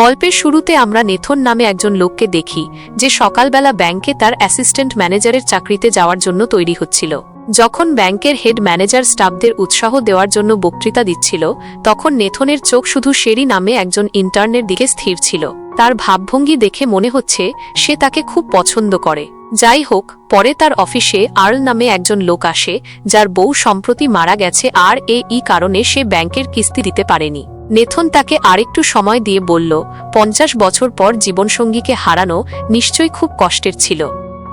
গল্পের শুরুতে আমরা নেথন নামে একজন লোককে দেখি, যে সকালবেলা ব্যাংকে তার অ্যাসিস্ট্যান্ট ম্যানেজারের চাকরিতে যাওয়ার জন্য তৈরি হচ্ছিল। যখন ব্যাংকের হেড ম্যানেজার স্টাফদের উৎসাহ দেওয়ার জন্য বক্তৃতা দিচ্ছিল, তখন নেথনের চোখ শুধু শেরি নামে একজন ইন্টার্নের দিকে স্থির ছিল। তার ভাবভঙ্গি দেখে মনে হচ্ছে, সে তাকে খুব পছন্দ করে। যাই হোক, পরে তার অফিসে আর্ল নামে একজন লোক আসে, যার বউ সম্প্রতি মারা গেছে আর এ ই কারণে সে ব্যাংকের কিস্তি দিতে পারেনি। নেথন তাকে আরেকটু সময় দিয়ে বলল, পঞ্চাশ বছর পর জীবনসঙ্গীকে হারানো নিশ্চয়ই খুব কষ্টের ছিল।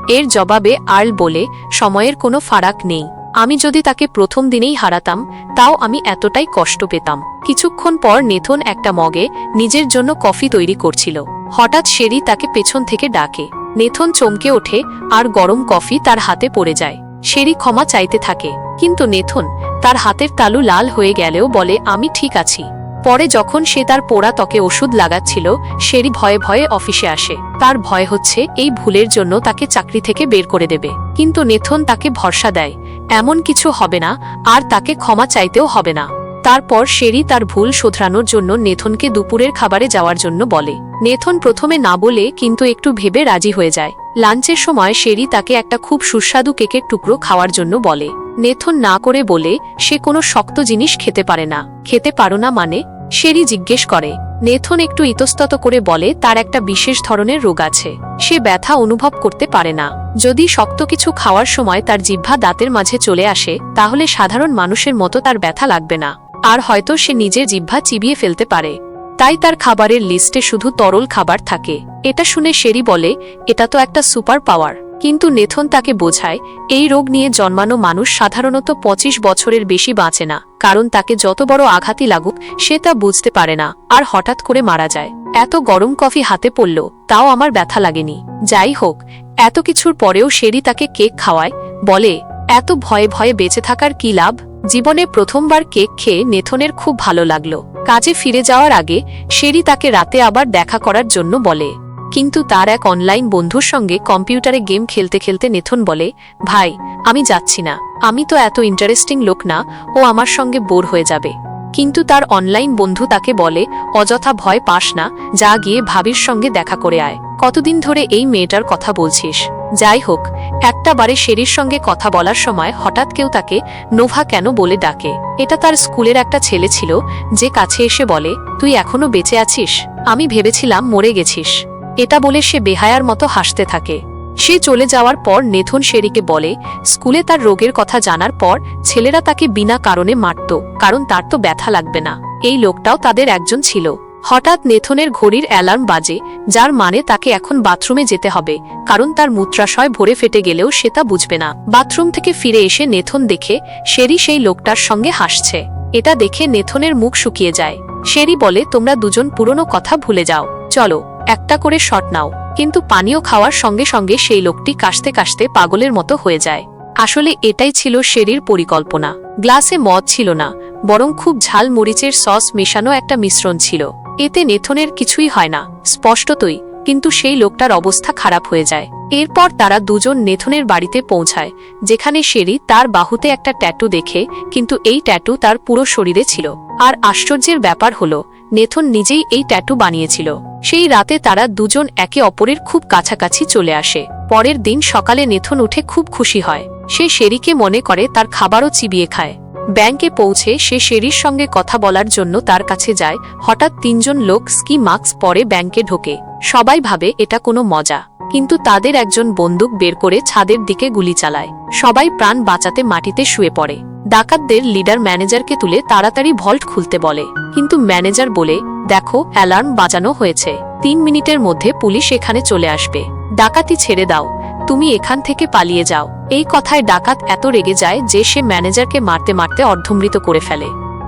এর জবাবে আর্ল বলে, সময়ের কোনো ফারাক নেই। আমি যদি তাকে প্রথম দিনেই হারাতাম, তাও আমি এতটাই কষ্ট পেতাম। কিছুক্ষণ পর নেথন একটা মগে নিজের জন্য কফি তৈরি করছিল। হঠাৎ শেরি তাকে পেছন থেকে ডাকে। নেথন চমকে ওঠে আর গরম কফি তার হাতে পড়ে যায়। শেরি ক্ষমা চাইতে থাকে, কিন্তু নেথন তার হাতের তালু লাল হয়ে গেলেও বলে, আমি ঠিক আছি। পরে যখন সে তার পোড়া ত্বকে ওষুধ লাগাচ্ছিল শেরি ভয়ে ভয়ে অফিসে আসে। তার ভয় হচ্ছে এই ভুলের জন্য তাকে চাকরি থেকে বের করে দেবে। কিন্তু নেথন তাকে ভরসা দেয়, এমন কিছু হবে না, আর তাকে ক্ষমা চাইতেও হবে না। তারপর শেরি তার ভুল শোধরানোর জন্য নেথনকে দুপুরের খাবারে যাওয়ার জন্য বলে। নেথন প্রথমে না বলে কিন্তু একটু ভেবে রাজি হয়ে যায়। লাঞ্চের সময় শেরি তাকে একটা খুব সুস্বাদু কেকের টুকরো খাওয়ার জন্য বলে। নেথন না করে বলে, সে কোনো শক্ত জিনিস খেতে পারে না। খেতে পারো না মানে? শেরি জিজ্ঞেস করে। নেথন একটু ইতস্তত করে বলে, তার একটা বিশেষ ধরনের রোগ আছে। সে ব্যথা অনুভব করতে পারে না। যদি শক্ত কিছু খাওয়ার সময় তার জিহ্বা দাঁতের মাঝে চলে আসে, তাহলে সাধারণ মানুষের মতো তার ব্যথা লাগবে না। আর হয়তো সে নিজের জিহ্বা চিবিয়ে ফেলতে পারে। তাই তার খাবারের লিস্টে শুধু তরল খাবার থাকে। এটা শুনে শেরি বলে, এটা তো একটা সুপার পাওয়ার। কিন্তু নেথন তাকে বোঝায়, এই রোগ নিয়ে জন্মানো মানুষ সাধারণত পঁচিশ বছরের বেশি বাঁচে না, কারণ তাকে যত বড় আঘাতই লাগুক, সে তা বুঝতে পারে না, আর হঠাৎ করে মারা যায়। এত গরম কফি হাতে পড়ল, তাও আমার ব্যথা লাগেনি। যাই হোক, এত কিছুর পরেও শেরি তাকে কেক খাওয়ায়, বলে, এত ভয়ে ভয়ে বেঁচে থাকার কি লাভ? জীবনে প্রথমবার কেক খেয়ে নেথনের খুব ভালো লাগল। কাজে ফিরে যাওয়ার আগে শেরি তাকে রাতে আবার দেখা করার জন্য বলে। কিন্তু তার এক অনলাইন বন্ধুর সঙ্গে কম্পিউটারে গেম খেলতে খেলতে নেথন বলে, ভাই, আমি যাচ্ছি না। আমি তো এত ইন্টারেস্টিং লোক না, ও আমার সঙ্গে বোর হয়ে যাবে। কিন্তু তার অনলাইন বন্ধু তাকে বলে, অযথা ভয় পাস না, যা গিয়ে ভাবির সঙ্গে দেখা করে আয়। কতদিন ধরে এই মেয়েটার কথা বলছিস? যাই হোক, একটা বারে শেরির সঙ্গে কথা বলার সময় হঠাৎ কেউ তাকে, নোভা কেন? বলে ডাকে। এটা তার স্কুলের একটা ছেলে ছিল, যে কাছে এসে বলে, তুই এখনও বেঁচে আছিস? আমি ভেবেছিলাম মরে গেছিস। এটা বলে সে বেহায়ার মতো হাসতে থাকে। সে চলে যাওয়ার পর নেথন শেরিকে বলে, স্কুলে তার রোগের কথা জানার পর ছেলেরা তাকে বিনা কারণে মারত, কারণ তার তো ব্যথা লাগবে না। এই লোকটাও তাদের একজন ছিল। হঠাৎ নেথনের ঘড়ির অ্যালার্ম বাজে, যার মানে তাকে এখন বাথরুমে যেতে হবে, কারণ তার মূত্রাশয় ভরে ফেটে গেলেও সে তা বুঝবে না। বাথরুম থেকে ফিরে এসে নেথন দেখে শেরি সেই লোকটার সঙ্গে হাসছে। এটা দেখে নেথনের মুখ শুকিয়ে যায়। শেরি বলে, তোমরা দুজন পুরনো কথা ভুলে যাও। চলো একটা করে শট নাও। কিন্তু পানীয় খাওয়ার সঙ্গে সঙ্গে সেই লোকটি কাশতে কাশতে পাগলের মতো হয়ে যায়। আসলে এটাই ছিল শেরির পরিকল্পনা। গ্লাসে মদ ছিল না, বরং খুব ঝাল মরিচের সস মেশানো একটা মিশ্রণ ছিল। এতে নেথনের কিছুই হয় না। স্পষ্টতই কিন্তু সেই লোকটার অবস্থা খারাপ হয়ে যায়। এরপর তারা দুজন নেথনের বাড়িতে পৌঁছায়, যেখানে শেরি তার বাহুতে একটা ট্যাটু দেখে, কিন্তু এই ট্যাটু তার পুরো শরীরে ছিল। আর আশ্চর্যের ব্যাপার হল, নেথন নিজেই এই ট্যাটু বানিয়েছিল। সেই রাতে তারা দুজন একে অপরের খুব কাছাকাছি চলে আসে। পরের দিন সকালে নেথন উঠে খুব খুশি হয়। সে শেরিকে মনে করে তার খাবারও চিবিয়ে খায়। ব্যাংকে পৌঁছে সে শেরির সঙ্গে কথা বলার জন্য তার কাছে যায়। হঠাৎ তিনজন লোক স্কি মাস্ক পরে ব্যাংকে ঢোকে। সবাই ভাবে এটা কোনো মজা। কিন্তু তাদের একজন বন্দুক বের করে ছাদের দিকে গুলি চালায়। সবাই প্রাণ বাঁচাতে মাটিতে শুয়ে পড়ে। ডাকাতদের লিডার ম্যানেজারকে তুলে তাড়াতাড়ি ভল্ট খুলতে বলে। কিন্তু ম্যানেজার বলে, দেখো, অ্যালার্ম বাজানো হয়েছে। তিন মিনিটের মধ্যে পুলিশ এখানে চলে আসবে। ডাকাতি ছেড়ে দাও। তুমি এখান থেকে পালিয়ে যাও। এই কথায় ডাকাত এত রেগে যায় যে সে ম্যানেজারকে মারতে মারতে অর্ধমৃত করে ফেলে।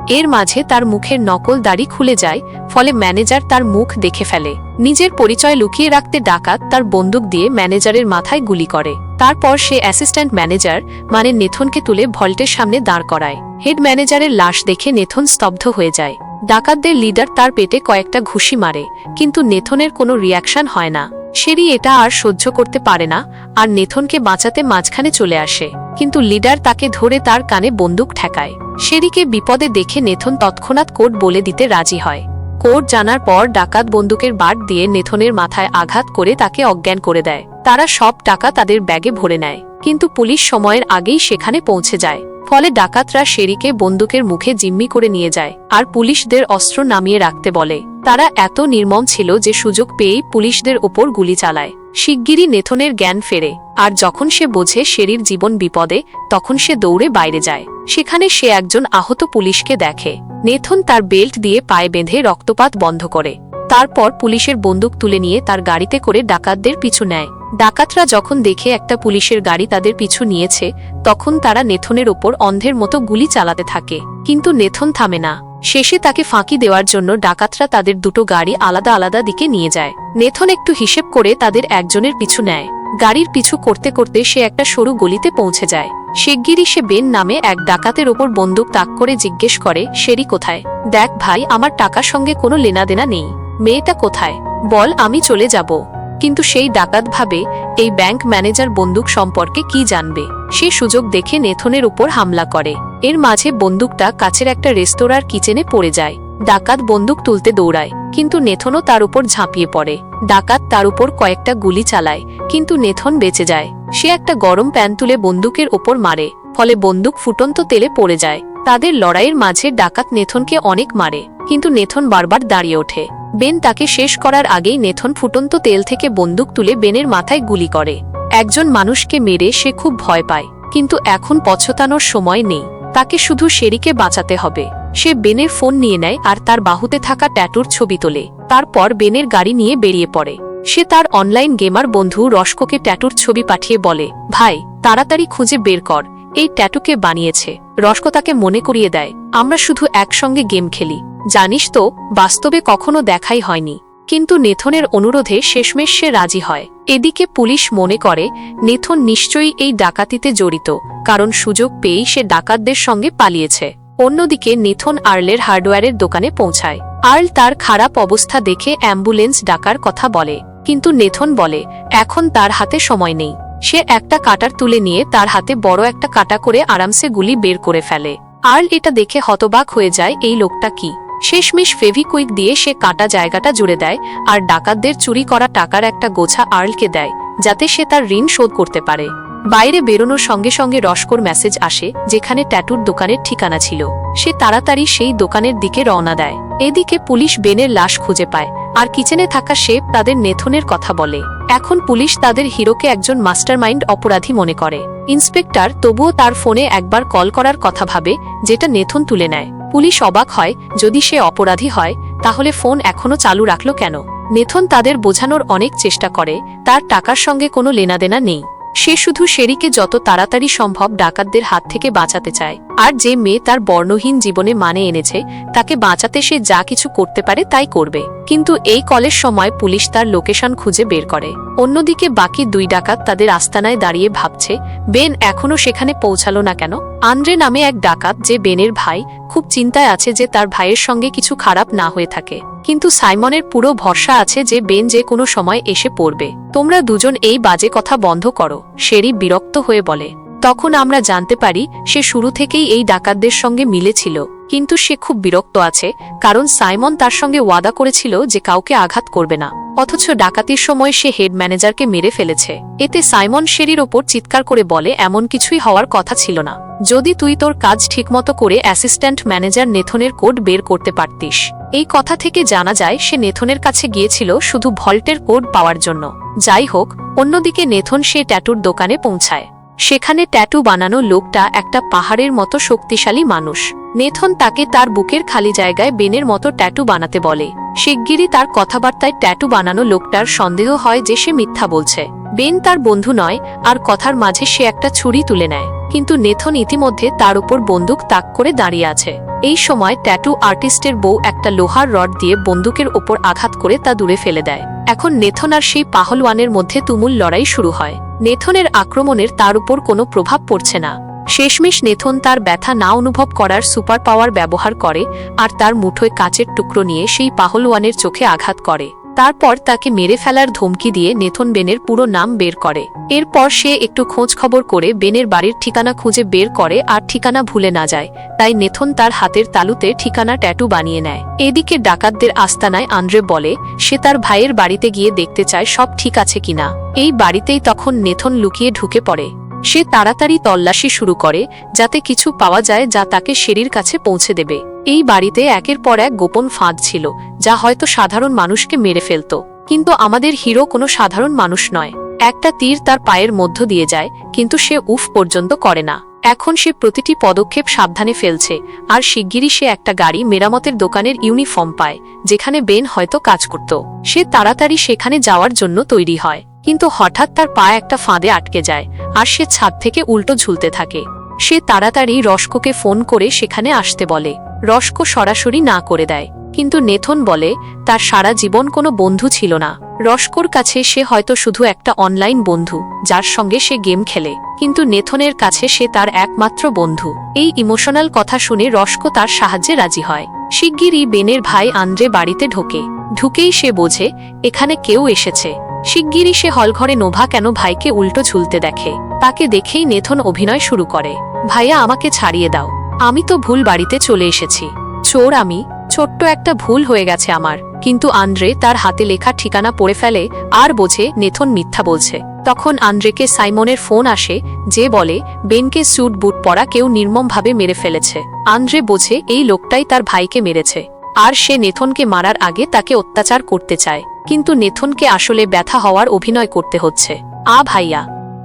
এর মাঝে তার মুখের নকল দাড়ি খুলে যায়, ফলে ম্যানেজার তার মুখ দেখে ফেলে। নিজের পরিচয় লুকিয়ে রাখতে ডাকাত তার বন্দুক দিয়ে ম্যানেজারের মাথায় গুলি করে। তারপর সে অ্যাসিস্ট্যান্ট ম্যানেজার মানে নেথনকে তুলে ভল্টের সামনে দাঁড় করায়। হেড ম্যানেজারের লাশ দেখে নেথন স্তব্ধ হয়ে যায়। ডাকাতদের লিডার তার পেটে কয়েকটা ঘুষি মারে, কিন্তু নেথনের কোনো রিয়াকশন হয় না। শেরি এটা আর সহ্য করতে পারে না, আর নেথনকে বাঁচাতে মাঝখানে চলে আসে। কিন্তু লিডার তাকে ধরে তার কানে বন্দুক ঠেকায়। শেরিকে বিপদে দেখে নেথন তৎক্ষণাৎ কোর্ট বলে দিতে রাজি হয়। কোর্ট জানার পর ডাকাত বন্দুকের বাট দিয়ে নেথনের মাথায় আঘাত করে তাকে অজ্ঞান করে দেয়। তারা সব টাকা তাদের ব্যাগে ভরে নেয়। কিন্তু পুলিশ সময়ের আগেই সেখানে পৌঁছে যায়। ফলে ডাকাতরা শেরিকে বন্দুকের মুখে জিম্মি করে নিয়ে যায় আর পুলিশদের অস্ত্র নামিয়ে রাখতে বলে। তারা এত নির্মম ছিল যে সুযোগ পেয়েই পুলিশদের ওপর গুলি চালায়। শিগগিরই নেথনের জ্ঞান ফেরে আর যখন সে বোঝে শেরির জীবন বিপদে, তখন সে দৌড়ে বাইরে যায়। সেখানে সে একজন আহত পুলিশকে দেখে। নেথন তার বেল্ট দিয়ে পায়ে বেঁধে রক্তপাত বন্ধ করে। তারপর পুলিশের বন্দুক তুলে নিয়ে তার গাড়িতে করে ডাকাতদের পিছু নেয়। ডাকাতরা যখন দেখে একটা পুলিশের গাড়ি তাদের পিছু নিয়েছে, তখন তারা নেথনের ওপর অন্ধের মতো গুলি চালাতে থাকে। কিন্তু নেথন থামে না। শেষে তাকে ফাঁকি দেওয়ার জন্য ডাকাতরা তাদের দুটো গাড়ি আলাদা আলাদা দিকে নিয়ে যায়। নেথন একটু হিসেব করে তাদের একজনের পিছু নেয়। গাড়ির পিছু করতে করতে সে একটা সরু গলিতে পৌঁছে যায়। শিগগিরই সে বেন নামে এক ডাকাতের ওপর বন্দুক তাক করে জিজ্ঞেস করে শেরি কোথায়? দেখ ভাই, আমার টাকার সঙ্গে কোনো লেনাদেনা নেই। মেয়েটা কোথায়? বল, আমি চলে যাব। কিন্তু সেই ডাকাত ভাবে এই ব্যাংক ম্যানেজার বন্দুক সম্পর্কে কি জানবে? সে সুযোগ দেখে নেথনের উপর হামলা করে। এর মাঝে বন্দুকটা কাছের একটা রেস্তোরাঁর কিচেনে পড়ে যায়। ডাকাত বন্দুক তুলতে দৌড়ায়, কিন্তু নেথনও তার উপর ঝাঁপিয়ে পড়ে। ডাকাত তার উপর কয়েকটা গুলি চালায়, কিন্তু নেথন বেঁচে যায়। সে একটা গরম প্যান তুলে বন্দুকের ওপর মারে, ফলে বন্দুক ফুটন্ত তেলে পড়ে যায়। তাদের লড়াইয়ের মাঝে ডাকাত নেথনকে অনেক মারে, কিন্তু নেথন বারবার দাঁড়িয়ে ওঠে। বেন তাকে শেষ করার আগেই নেথন ফুটন্ত তেল থেকে বন্দুক তুলে বেনের মাথায় গুলি করে। একজন মানুষকে মেরে সে খুব ভয় পায়, কিন্তু এখন পছতানোর সময় নেই। তাকে শুধু শেরিকে বাঁচাতে হবে। সে বেনের ফোন নিয়ে নেয় আর তার বাহুতে থাকা ট্যাটুর ছবি তোলে। তারপর বেনের গাড়ি নিয়ে বেরিয়ে পড়ে। সে তার অনলাইন গেমার বন্ধু রস্কোকে ট্যাটুর ছবি পাঠিয়ে বলে, ভাই, তাড়াতাড়ি খুঁজে বের কর। এই ট্যাটুকে বানিয়েছে। রস্কো তাকে মনে করিয়ে দেয়, আমরা শুধু একসঙ্গে গেম খেলি। জানিস তো, বাস্তবে কখনো দেখাই হয়নি। কিন্তু নেথনের অনুরোধে শেষমেশ সে রাজি হয়। এদিকে পুলিশ মনে করে, নেথন নিশ্চয়ই এই ডাকাতিতে জড়িত, কারণ সুযোগ পেয়েই সে ডাকাতদের সঙ্গে পালিয়েছে। অন্যদিকে নেথন আর্লের হার্ডওয়্যারের দোকানে পৌঁছায়। আর্ল তার খারাপ অবস্থা দেখে অ্যাম্বুলেন্স ডাকার কথা বলে, কিন্তু নেথন বলে, এখন তার হাতে সময় নেই। সে একটা কাটার তুলে নিয়ে তার হাতে বড় একটা কাটা করে আরামসে গুলি বের করে ফেলে। আর্ল এটা দেখে হতবাক হয়ে যায়, এই লোকটা কি? শেষমেশ ফেভিকুইক দিয়ে সে কাটা জায়গাটা জুড়ে দেয় আর ডাকাতদের চুরি করা টাকার একটা গোছা আর্লকে দেয়, যাতে সে তার ঋণ শোধ করতে পারে। বাইরে বেরোনোর সঙ্গে সঙ্গে রস্কোর মেসেজ আসে, যেখানে ট্যাটুর দোকানের ঠিকানা ছিল। সে তাড়াতাড়ি সেই দোকানের দিকে রওনা দেয়। এদিকে পুলিশ বেনের লাশ খুঁজে পায়। আর কিচেনে থাকা শেপ তাদের নেথনের কথা বলে। এখন পুলিশ তাদের হিরোকে একজন মাস্টারমাইন্ড অপরাধী মনে করে। ইন্সপেক্টর তবুও তার ফোনে একবার কল করার কথা ভাবে, যেটা নেথন তুলে নেয়। পুলিশ অবাক হয়, যদি সে অপরাধী হয়, তাহলে ফোন এখনও চালু রাখল কেন? নেথন তাদের বোঝানোর অনেক চেষ্টা করে, তার টাকার সঙ্গে কোনো লেনাদেনা নেই। সে শুধু শেরিকে যত তাড়াতাড়ি সম্ভব ডাকাতদের হাত থেকে বাঁচাতে চায়, আর যে মেয়ে তার বর্ণহীন জীবনে মানে এনেছে, তাকে বাঁচাতে সে যা কিছু করতে পারে তাই করবে। কিন্তু এই কলের সময় পুলিশ তার লোকেশন খুঁজে বের করে। অন্যদিকে বাকি দুই ডাকাত তাদের আস্তানায় দাঁড়িয়ে ভাবছে, বেন এখনও সেখানে পৌঁছালো না কেন? আন্দ্রে নামে এক ডাকাত যে বেনের ভাই খুব চিন্তায় আছে যে তার ভাইয়ের সঙ্গে কিছু খারাপ না হয়ে থাকে। কিন্তু সাইমনের পুরো ভরসা আছে যে বেন যে কোনো সময় এসে পড়বে। তোমরা দুজন এই বাজে কথা বন্ধ করো, শেরি বিরক্ত হয়ে বলে। তখন আমরা জানতে পারি, সে শুরু থেকেই এই ডাকাতদের সঙ্গে মিলেছিল। কিন্তু সে খুব বিরক্ত আছে, কারণ সাইমন তার সঙ্গে ওয়াদা করেছিল যে কাউকে আঘাত করবে না। অথচ ডাকাতির সময় সে হেড ম্যানেজারকে মেরে ফেলেছে। এতে সাইমন শেরির ওপর চিৎকার করে বলে, এমন কিছুই হওয়ার কথা ছিল না। যদি তুই তোর কাজ ঠিকমতো করে অ্যাসিস্ট্যান্ট ম্যানেজার নেথনের কোড বের করতে পারতিস। এই কথা থেকে জানা যায়, সে নেথনের কাছে গিয়েছিল শুধু ভল্টের কোড পাওয়ার জন্য। যাই হোক, অন্যদিকে নেথন সে ট্যাটুর দোকানে পৌঁছায়। সেখানে ট্যাটু বানানো লোকটা একটা পাহাড়ের মতো শক্তিশালী মানুষ। নেথন তাকে তার বুকের খালি জায়গায় বেনের মতো ট্যাটু বানাতে বলে। শিগগিরই তার কথাবার্তায় ট্যাটু বানানো লোকটার সন্দেহ হয় যে সে মিথ্যা বলছে। বেন তার বন্ধু নয়, আর কথার মাঝে সে একটা ছুরি তুলে নেয়। কিন্তু নেথন ইতিমধ্যে তার উপর বন্দুক তাক করে দাঁড়িয়ে আছে। এই সময় ট্যাটু আর্টিস্টের বউ একটা লোহার রড দিয়ে বন্দুকের ওপর আঘাত করে তা দূরে ফেলে দেয়। এখন নেথন আর সেই পাহলওয়ানের মধ্যে তুমুল লড়াই শুরু হয়। নেথনের আক্রমণের তার উপর কোনো প্রভাব পড়ছে না। শেষমেশ নেথন তার ব্যথা না অনুভব করার সুপার পাওয়ার ব্যবহার করে আর তার মুঠোয় কাচের টুকরো নিয়ে সেই পাহলওয়ানের চোখে আঘাত করে। তারপর তাকে মেরে ফেলার ধমকি দিয়ে নেথন বেনের পুরো নাম বের করে। এরপর সে একটু খোঁজ খবর করে বেনের বাড়ির ঠিকানা খুঁজে বের করে আর ঠিকানা ভুলে না যায়। তাই নেথন তার হাতের তালুতে ঠিকানা ট্যাটু বানিয়ে নেয়। এদিকে ডাকাতদের আস্তানায় আন্দ্রে বলে, সে তার ভাইয়ের বাড়িতে গিয়ে দেখতে চায় সব ঠিক আছে কিনা এই বাড়িতেই তখন নেথন লুকিয়ে ঢুকে পড়ে। সে তাড়াতাড়ি তল্লাশি শুরু করে, যাতে কিছু পাওয়া যায় যা তাকে সিঁড়ির কাছে পৌঁছে দেবে। এই বাড়িতে একের পর এক গোপন ফাঁদ ছিল। যা হয়তো সাধারণ মানুষকে মেরে ফেলত। কিন্তু আমাদের হিরো কোনো সাধারণ মানুষ নয়। একটা তীর তার পায়ের মধ্য দিয়ে যায়, কিন্তু সে উফ পর্যন্ত করে না। এখন সে প্রতিটি পদক্ষেপ সাবধানে ফেলছে, আর শিগগিরই সে একটা গাড়ি মেরামতের দোকানের ইউনিফর্ম পায়, যেখানে বেন হয়তো কাজ করত। সে তাড়াতাড়ি সেখানে যাওয়ার জন্য তৈরি হয়, কিন্তু হঠাৎ তার পা একটা ফাঁদে আটকে যায়, আর সে ছাদ থেকে উল্টো ঝুলতে থাকে। সে তাড়াতাড়ি রস্কোকে ফোন করে সেখানে আসতে বলে। রস্কো সরাসরি না করে দেয়। কিন্তু নেথন বলে, তার সারা জীবন কোনো বন্ধু ছিল না। রস্কোর কাছে সে হয়তো শুধু একটা অনলাইন বন্ধু, যার সঙ্গে সে গেম খেলে। কিন্তু নেথনের কাছে সে তার একমাত্র বন্ধু। এই ইমোশনাল কথা শুনে রস্কো তার সাহায্যে রাজি হয়। শিগগিরই বেনের ভাই আন্দ্রে বাড়িতে ঢোকে। ঢুকেই সে বোঝে, এখানে কেউ এসেছে। শিগগিরই সে হলঘরে নোভা কেন ভাইকে উল্টো ঝুলতে দেখে। তাকে দেখেই নেথন অভিনয় শুরু করে। ভাইয়া, আমাকে ছাড়িয়ে দাও। আমি তো ভুল বাড়িতে চলে এসেছি। চোর আমি ছোট্ট একটা ভুল হয়ে গেছে আমার। কিন্তু আন্দ্রে তার হাতে লেখা ঠিকানা পড়ে ফেলে আর বোঝে নেথন মিথ্যা বলছে। তখন আন্দ্রেকে সাইমনের ফোন আসে, যে বলে, বেনকে স্যুট বুট পরা কেউ নির্মমভাবে মেরে ফেলেছে। আন্দ্রে বোঝে এই লোকটাই তার ভাইকে মেরেছে। আর সে নেথনকে মারার আগে তাকে অত্যাচার করতে চায়। কিন্তু নেথনকে আসলে ব্যথা হওয়ার অভিনয় করতে হচ্ছে। আ ভাইয়া,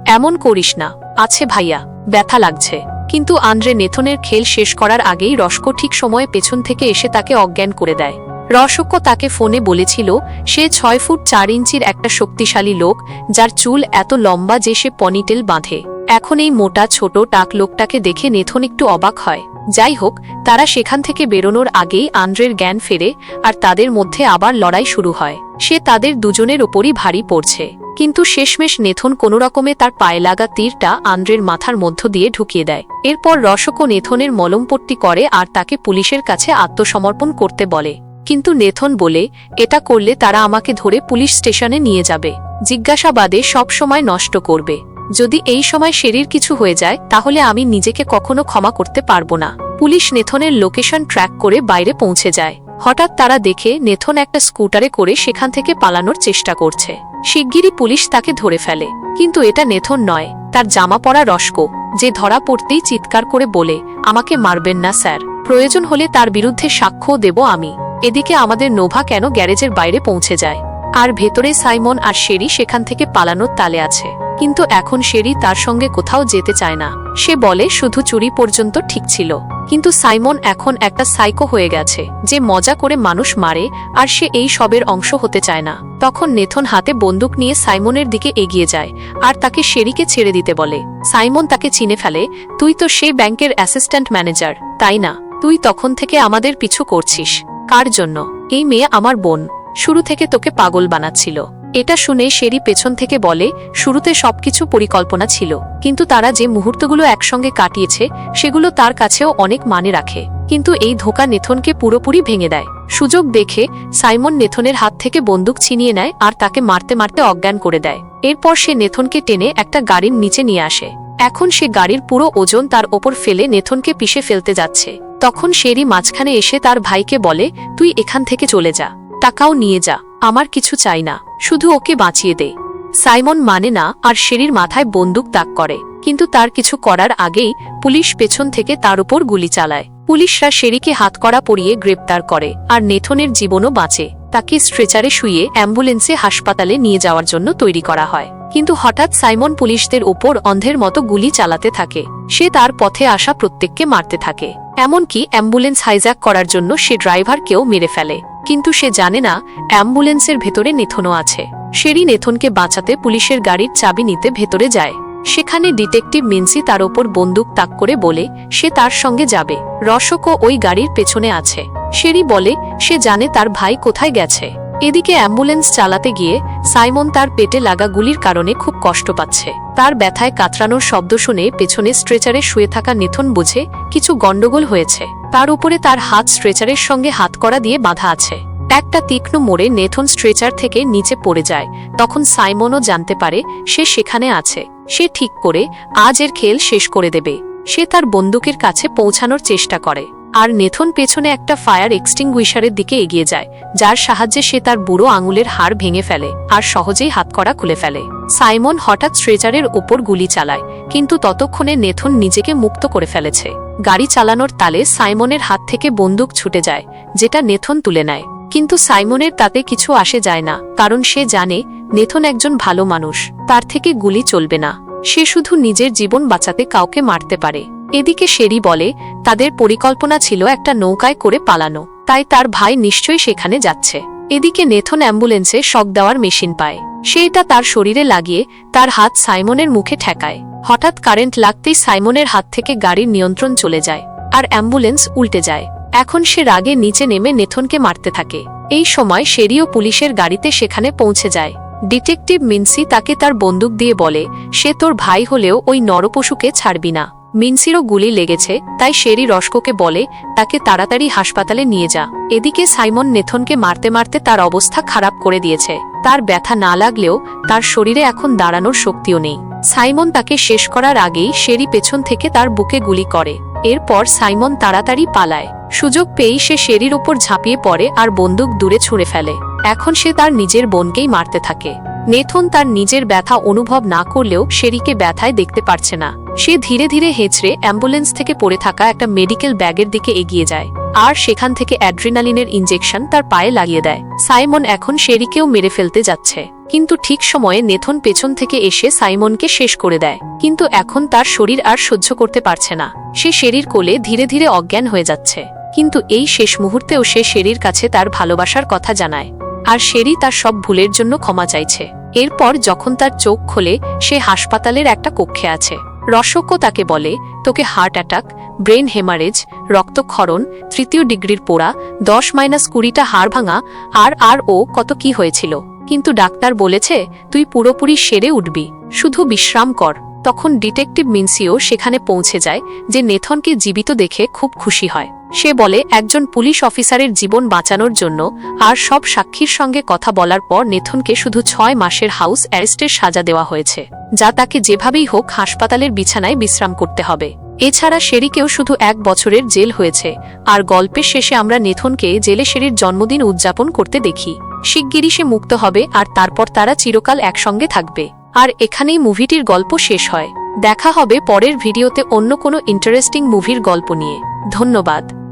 এমন করিস না। আছে ভাইয়া, ব্যথা লাগছে। কিন্তু আন্দ্রে নেথনের খেল শেষ করার আগেই রস্কো ঠিক সময়ে পেছন থেকে এসে তাকে অজ্ঞান করে দেয়। রসকো তাকে ফোনে বলেছিল, সে ছয় ফুট চার ইঞ্চির একটা শক্তিশালী লোক, যার চুল এত লম্বা যে সে পনিটেল বাঁধে। এখন এই মোটা, ছোট টাক লোকটাকে দেখে নেথন একটু অবাক হয়। যাই হোক, তারা সেখান থেকে বেরোনোর আগেই আন্দ্রের জ্ঞান ফেরে, আর তাদের মধ্যে আবার লড়াই শুরু হয়। সে তাদের দুজনের ওপরই ভারী পড়ছে। কিন্তু শেষমেশ নেথন কোনো রকমে তার পায়ে লাগা তীরটা আন্দ্রের মাথার মধ্য দিয়ে ঢুকিয়ে দেয়। এরপর রসকো নেথনের মলমপট্টি করে আর তাকে পুলিশের কাছে আত্মসমর্পণ করতে বলে। কিন্তু নেথন বলে, এটা করলে তারা আমাকে ধরে পুলিশ স্টেশনে নিয়ে যাবে। জিজ্ঞাসাবাদে সব সময় নষ্ট করবে। যদি এই সময় শেরির কিছু হয়ে যায়, তাহলে আমি নিজেকে কখনো ক্ষমা করতে পারব না। পুলিশ নেথনের লোকেশন ট্র্যাক করে বাইরে পৌঁছে যায়। হঠাৎ তারা দেখে নেথন একটা স্কুটারে করে সেখান থেকে পালানোর চেষ্টা করছে। শিগগিরই পুলিশ তাকে ধরে ফেলে। কিন্তু এটা নেথন নয়, তার জামা পরা রস্কো, যে ধরা পড়তেই চিৎকার করে বলে, আমাকে মারবেন না, স্যার। প্রয়োজন হলে তার বিরুদ্ধে সাক্ষ্য দেব আমি। এদিকে আমাদের নোভা কেন গ্যারেজের বাইরে পৌঁছে যায়? আর ভেতরে সাইমন আর শেরি সেখান থেকে পালানোর তালে আছে। কিন্তু এখন শেরি তার সঙ্গে কোথাও যেতে চায় না। সে বলে, শুধু চুরি পর্যন্ত ঠিক ছিল। কিন্তু সাইমন এখন একটা সাইকো হয়ে গেছে, যে মজা করে মানুষ মারে, আর সে এই সবের অংশ হতে চায় না। তখন নেথন হাতে বন্দুক নিয়ে সাইমনের দিকে এগিয়ে যায়, আর তাকে শেরিকে ছেড়ে দিতে বলে। সাইমন তাকে চিনে ফেলে, তুই তো সেই ব্যাংকের অ্যাসিস্ট্যান্ট ম্যানেজার, তাই না? তুই তখন থেকে আমাদের পিছু করছিস। কার জন্য? এই মেয়ে আমার বোন। শুরু থেকে তোকে পাগল বানাচ্ছিল। এটা শুনে শেরি পেছন থেকে বলে, শুরুতে সবকিছু পরিকল্পনা ছিল, কিন্তু তারা যে মুহূর্তগুলো একসঙ্গে কাটিয়েছে, সেগুলো তার কাছেও অনেক মানে রাখে। কিন্তু এই ধোকা নেথনকে পুরোপুরি ভেঙে দেয়। সুযোগ দেখে সাইমন নেথনের হাত থেকে বন্দুক ছিনিয়ে নেয় আর তাকে মারতে মারতে অজ্ঞান করে দেয়। এরপর সে নেথনকে টেনে একটা গাড়ির নিচে নিয়ে আসে। এখন সে গাড়ির পুরো ওজন তার ওপর ফেলে নেথনকে পিষে ফেলতে যাচ্ছে। তখন শেরি মাঝখানে এসে তার ভাইকে বলে, তুই এখান থেকে চলে যা। টাকাও নিয়ে যা। আমার কিছু চাই না। শুধু ওকে বাঁচিয়ে দে। সাইমন মানে না, আর শেরির মাথায় বন্দুক তাক করে। কিন্তু তার কিছু করার আগেই পুলিশ পেছন থেকে তার উপর গুলি চালায়। পুলিশরা শেরিকে হাতকড়া পরিয়ে গ্রেপ্তার করে, আর নেথনের জীবনও বাঁচে। তাকে স্ট্রেচারে শুয়ে অ্যাম্বুলেন্সে হাসপাতালে নিয়ে যাওয়ার জন্য তৈরি করা হয়। কিন্তু হঠাৎ সাইমন পুলিশদের ওপর অন্ধের মতো গুলি চালাতে থাকে। সে তার পথে আসা প্রত্যেককে মারতে থাকে। এমনকি অ্যাম্বুলেন্স হাইজ্যাক করার জন্য সে ড্রাইভারকেও মেরে ফেলে। কিন্তু সে জানে না, অ্যাম্বুলেন্সের ভেতরে নেথনও আছে। শেরি নেথনকে বাঁচাতে পুলিশের গাড়ির চাবি নিতে ভেতরে যায়। সেখানে ডিটেকটিভ মিন্সি তার ওপর বন্দুক তাক করে বলে, সে তার সঙ্গে যাবে। রসকও ওই গাড়ির পেছনে আছে। শেরি বলে, সে জানে তার ভাই কোথায় গেছে। এদিকে অ্যাম্বুলেন্স চালাতে গিয়ে সাইমন তার পেটে লাগা গুলির কারণে খুব কষ্ট পাচ্ছে। তার ব্যথায় কাতরানোর শব্দ শুনে পেছনে স্ট্রেচারে শুয়ে থাকা নেথন বুঝে, কিছু গণ্ডগোল হয়েছে। তার উপরে তার হাত স্ট্রেচারের সঙ্গে হাত করা দিয়ে বাঁধা আছে। একটা তীক্ষ্ণ মোড়ে নেথন স্ট্রেচার থেকে নিচে পড়ে যায়। তখন সাইমনও জানতে পারে, সে সেখানে আছে। সে ঠিক করে, আজ এর খেল শেষ করে দেবে। সে তার বন্দুকের কাছে পৌঁছানোর চেষ্টা করে। আর নেথন পেছনে একটা ফায়ার এক্সটিংগুইশারের দিকে এগিয়ে যায়, যার সাহায্যে সে তার বুড়ো আঙুলের হাড় ভেঙে ফেলে আর সহজেই হাতকড়া খুলে ফেলে। সাইমন হঠাৎ স্ট্রেচারের ওপর গুলি চালায়, কিন্তু ততক্ষণে নেথন নিজেকে মুক্ত করে ফেলেছে। গাড়ি চালানোর তালে সাইমনের হাত থেকে বন্দুক ছুটে যায়, যেটা নেথন তুলে নেয়। কিন্তু সাইমনের তাতে কিছু আসে যায় না, কারণ সে জানে নেথন একজন ভালো মানুষ, তার থেকে গুলি চলবে না। সে শুধু নিজের জীবন বাঁচাতে কাউকে মারতে পারে। এদিকে শেরি বলে, তাদের পরিকল্পনা ছিল একটা নৌকায় করে পালানো, তাই তার ভাই নিশ্চয়ই সেখানে যাচ্ছে। এদিকে নেথন অ্যাম্বুলেন্সে শক দেওয়ার মেশিন পায়। সে এটা তার শরীরে লাগিয়ে তার হাত সাইমনের মুখে ঠেকায়। হঠাৎ কারেন্ট লাগতেই সাইমনের হাত থেকে গাড়ির নিয়ন্ত্রণ চলে যায় আর অ্যাম্বুলেন্স উল্টে যায়। এখন সে রাগে নিচে নেমে নেথনকে মারতে থাকে। এই সময় শেরিও পুলিশের গাড়িতে সেখানে পৌঁছে যায়। ডিটেকটিভ মিন্সি তাকে তার বন্দুক দিয়ে বলে, সে তোর ভাই হলেও ওই নরপশুকে ছাড়বি না। মিনসিরও গুলি লেগেছে, তাই শেরি রস্কোকে বলে, তাকে তাড়াতাড়ি হাসপাতালে নিয়ে যা। এদিকে সাইমন নেথনকে মারতে মারতে তার অবস্থা খারাপ করে দিয়েছে। তার ব্যথা না লাগলেও তার শরীরে এখন দাঁড়ানোর শক্তিও নেই। সাইমন তাকে শেষ করার আগেই শেরি পেছন থেকে তার বুকে গুলি করে। এরপর সাইমন তাড়াতাড়ি পালায়। সুযোগ পেয়েই সে শেরির ওপর ঝাঁপিয়ে পড়ে আর বন্দুক দূরে ছুঁড়ে ফেলে। এখন সে তার নিজের বোনকেই মারতে থাকে। নেথন তার নিজের ব্যথা অনুভব না করলেও শেরিকে ব্যথায় দেখতে পারছে না। সে ধীরে ধীরে হেঁচড়ে অ্যাম্বুলেন্স থেকে পড়ে থাকা একটা মেডিকেল ব্যাগের দিকে এগিয়ে যায়। আর সেখান থেকে অ্যাড্রিনালিনের ইঞ্জেকশন তার পায়ে লাগিয়ে দেয়। সাইমন এখন শেরিকেও মেরে ফেলতে যাচ্ছে। কিন্তু ঠিক সময়ে নেথন পেছন থেকে এসে সাইমনকে শেষ করে দেয়। কিন্তু এখন তার শরীর আর সহ্য করতে পারছে না। সে শেরির কোলে ধীরে ধীরে অজ্ঞান হয়ে যাচ্ছে। কিন্তু এই শেষ মুহূর্তেও সে শেরির কাছে তার ভালোবাসার কথা জানায়। আর শেরি তার সব ভুলের জন্য ক্ষমা চাইছে। এরপর যখন তার চোখ খোলে, সে হাসপাতালের একটা কক্ষে আছে। রসক্য তাকে বলে, তোকে হার্ট অ্যাটাক, ব্রেন হেমারেজ, রক্তক্ষরণ, তৃতীয় ডিগ্রির পোড়া, দশ মাইনাস কুড়িটা হাড় ভাঙা, আর আর ও কত কি হয়েছিল। কিন্তু ডাক্তার বলেছে, তুই পুরোপুরি সেরে উঠবি, শুধু বিশ্রাম কর। তখন ডিটেকটিভ মিনসিও সেখানে পৌঁছে যায়, যে নেথনকে জীবিত দেখে খুব খুশি হয়। সে বলে, একজন পুলিশ অফিসারের জীবন বাঁচানোর জন্য আর সব সাক্ষীর সঙ্গে কথা বলার পর নেথনকে শুধু ছয় মাসের হাউস অ্যারেস্টের সাজা দেওয়া হয়েছে, যা তাকে যেভাবেই হোক হাসপাতালের বিছানায় বিশ্রাম করতে হবে। এছাড়া শেরিকেও শুধু এক বছরের জেল হয়েছে, আর গল্পের শেষে আমরা নেথনকে জেলে শেরির জন্মদিন উদযাপন করতে দেখি। শিগগিরই সে মুক্ত হবে, আর তারপর তারা চিরকাল একসঙ্গে থাকবে। আর এখানেই মুভিটির গল্প শেষ হয়। দেখা হবে পরের ভিডিওতে অন্য কোনো ইন্টারেস্টিং মুভির গল্প নিয়ে। ধন্যবাদ।